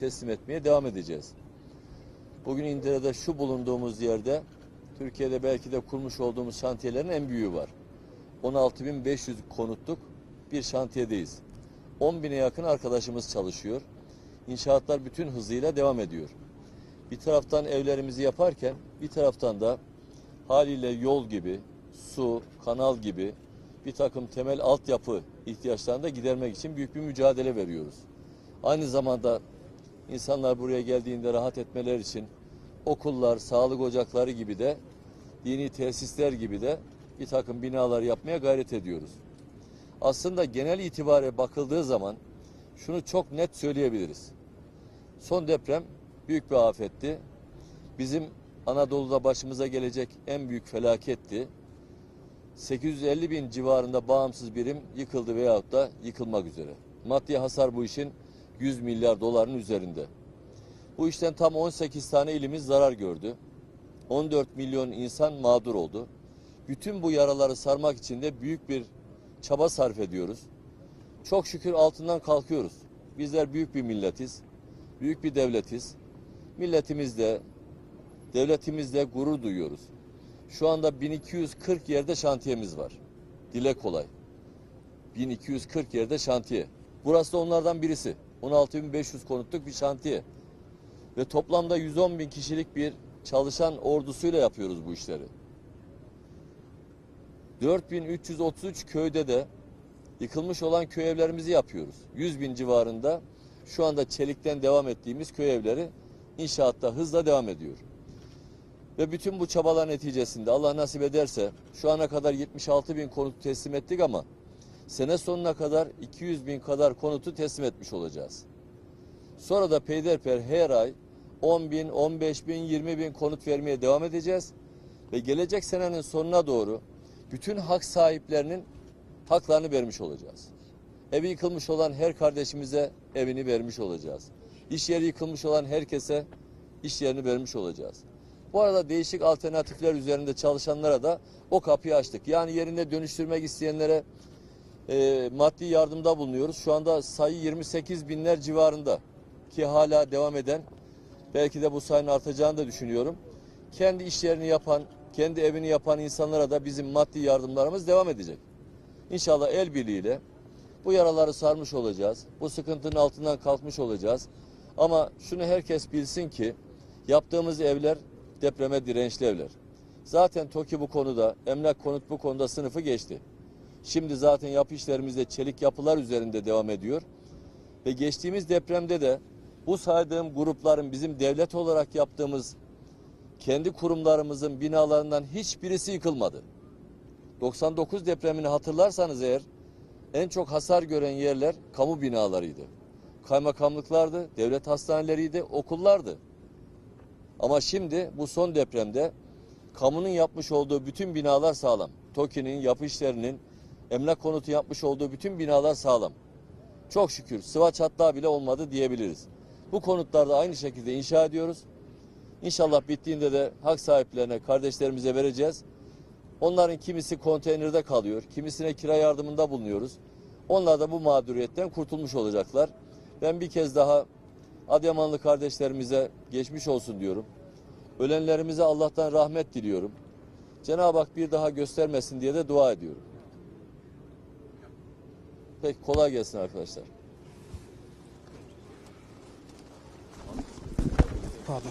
teslim etmeye devam edeceğiz. Bugün İndire'de şu bulunduğumuz yerde Türkiye'de belki de kurmuş olduğumuz şantiyelerin en büyüğü var. 16.500 konutluk bir şantiyedeyiz. 10 bine yakın arkadaşımız çalışıyor. İnşaatlar bütün hızıyla devam ediyor. Bir taraftan evlerimizi yaparken bir taraftan da haliyle yol gibi, su, kanal gibi bir takım temel altyapı ihtiyaçlarını da gidermek için büyük bir mücadele veriyoruz. Aynı zamanda insanlar buraya geldiğinde rahat etmeler için okullar, sağlık ocakları gibi de dini tesisler gibi de bir takım binalar yapmaya gayret ediyoruz. Aslında genel itibariyle bakıldığı zaman şunu çok net söyleyebiliriz. Son deprem büyük bir afetti. Bizim Anadolu'da başımıza gelecek en büyük felaketti. 850 bin civarında bağımsız birim yıkıldı veyahut da yıkılmak üzere. Maddi hasar bu işin 100 milyar doların üzerinde. Bu işten tam 18 tane ilimiz zarar gördü. 14 milyon insan mağdur oldu. Bütün bu yaraları sarmak için de büyük bir çaba sarf ediyoruz. Çok şükür altından kalkıyoruz. Bizler büyük bir milletiz. Büyük bir devletiz. Milletimizle, devletimizle gurur duyuyoruz. Şu anda 1240 yerde şantiyemiz var. Dile kolay. 1240 yerde şantiye. Burası da onlardan birisi. 16.500 konutluk bir şantiye. Ve toplamda 110 bin kişilik bir çalışan ordusuyla yapıyoruz bu işleri. 4333 köyde de yıkılmış olan köy evlerimizi yapıyoruz. 100 bin civarında şu anda çelikten devam ettiğimiz köy evleri inşaatta hızla devam ediyor. Ve bütün bu çabalar neticesinde Allah nasip ederse şu ana kadar 76 bin konut teslim ettik ama sene sonuna kadar 200 bin kadar konutu teslim etmiş olacağız. Sonra da peyderper her ay 10 bin, 15 bin, 20 bin konut vermeye devam edeceğiz. Ve gelecek senenin sonuna doğru bütün hak sahiplerinin haklarını vermiş olacağız. Evi yıkılmış olan her kardeşimize evini vermiş olacağız. İş yeri yıkılmış olan herkese iş yerini vermiş olacağız. Bu arada değişik alternatifler üzerinde çalışanlara da o kapıyı açtık. Yani yerine dönüştürmek isteyenlere e, maddi yardımda bulunuyoruz. Şu anda sayı 28 binler civarında ki hala devam eden belki de bu sayının artacağını da düşünüyorum. Kendi iş yerini yapan, kendi evini yapan insanlara da bizim maddi yardımlarımız devam edecek. İnşallah el birliğiyle bu yaraları sarmış olacağız. Bu sıkıntının altından kalkmış olacağız. Ama şunu herkes bilsin ki yaptığımız evler depreme dirençli evler. Zaten TOKİ bu konuda, emlak konut bu konuda sınıfı geçti. Şimdi zaten yapı işlerimizde çelik yapılar üzerinde devam ediyor. Ve geçtiğimiz depremde de bu saydığım grupların bizim devlet olarak yaptığımız kendi kurumlarımızın binalarından hiçbirisi yıkılmadı. 99 depremini hatırlarsanız eğer en çok hasar gören yerler kamu binalarıydı. Kaymakamlıklardı, devlet hastaneleriydi, okullardı. Ama şimdi bu son depremde kamunun yapmış olduğu bütün binalar sağlam. TOKİ'nin, yapı işlerinin, emlak konutu yapmış olduğu bütün binalar sağlam. Çok şükür sıvaç hatta bile olmadı diyebiliriz. Bu konutlarda aynı şekilde inşa ediyoruz. İnşallah bittiğinde de hak sahiplerine, kardeşlerimize vereceğiz. Onların kimisi konteynerde kalıyor, kimisine kira yardımında bulunuyoruz. Onlar da bu mağduriyetten kurtulmuş olacaklar. Ben bir kez daha Adıyamanlı kardeşlerimize geçmiş olsun diyorum. Ölenlerimize Allah'tan rahmet diliyorum. Cenab-ı Hak bir daha göstermesin diye de dua ediyorum. Peki kolay gelsin arkadaşlar. Pardon.